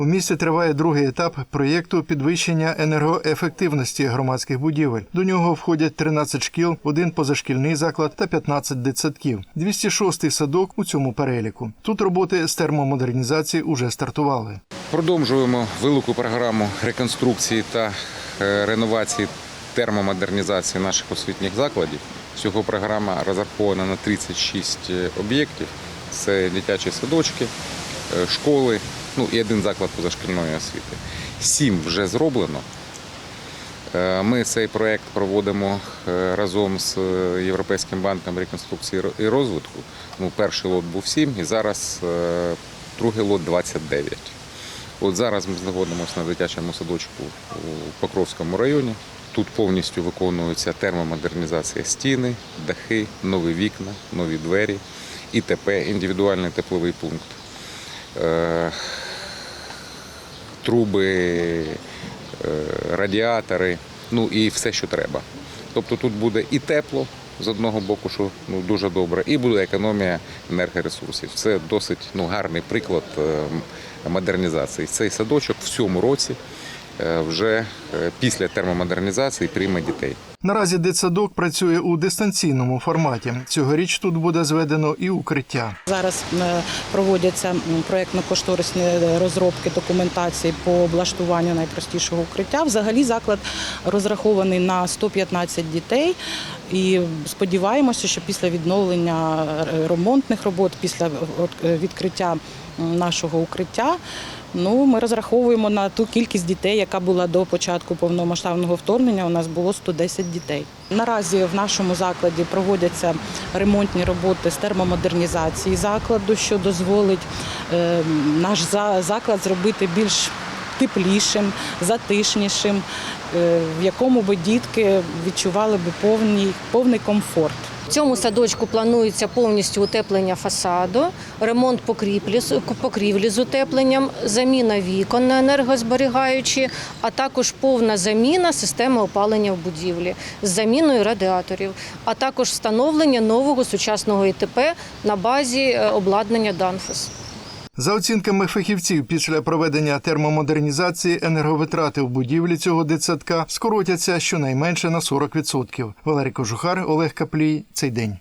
У місті триває другий етап проєкту підвищення енергоефективності громадських будівель. До нього входять 13 шкіл, один позашкільний заклад та 15 дитсадків. 206-й садок у цьому переліку. Тут роботи з термомодернізації уже стартували. Продовжуємо велику програму реконструкції та е, реновації термомодернізації наших освітніх закладів. Всього програма розрахована на 36 об'єктів. Це дитячі садочки, е, школи, ну і один заклад позашкільної освіти. Сім вже зроблено. Е, Ми цей проект проводимо е, разом з е, Європейським банком реконструкції і розвитку. Ну, перший лот був 7 і зараз другий лот 29. От зараз ми знаходимося на дитячому садочку у Покровському районі. Тут повністю виконується термомодернізація стіни, дахи, нові вікна, нові двері, ІТП, індивідуальний тепловий пункт. Е, труби, е, радіатори, ну і все, що треба. Тобто тут буде і тепло з одного боку, що ну, дуже добре, і буде економія енергоресурсів. Це досить ну, гарний приклад е, модернізації. Цей садочок в цьому році вже після термомодернізації прийме дітей. Наразі дитсадок працює у дистанційному форматі. Цьогоріч тут буде зведено і укриття. Зараз е, проводяться проєктно-кошторисні розробки документації по облаштуванню найпростішого укриття. Взагалі заклад розрахований на 115 дітей. І сподіваємося, що після відновлення е, ремонтних робот, після е, відкриття нашого укриття, ну ми розраховуємо на ту кількість дітей, яка була до початку повномасштабного вторгнення. У нас було 110 дітей. Наразі в нашому закладі проводяться ремонтні роботи з термомодернізації закладу, що дозволить е, наш заклад зробити більш теплішим, затишнішим, е, в якому би дітки відчували би повний, повний комфорт. Цьому садочку планується повністю утеплення фасаду, ремонт покріплі, покрівлі з утепленням, заміна вікон на енергозберігаючі, а також повна заміна системи опалення в будівлі з заміною радіаторів, а також встановлення нового сучасного ІТП на базі е, обладнання Данфос. За оцінками фахівців, після проведення термомодернізації енерговитрати в будівлі цього дитсадка скоротяться щонайменше на 40%. Валерій Кожухар, Олег Каплій. Цей день.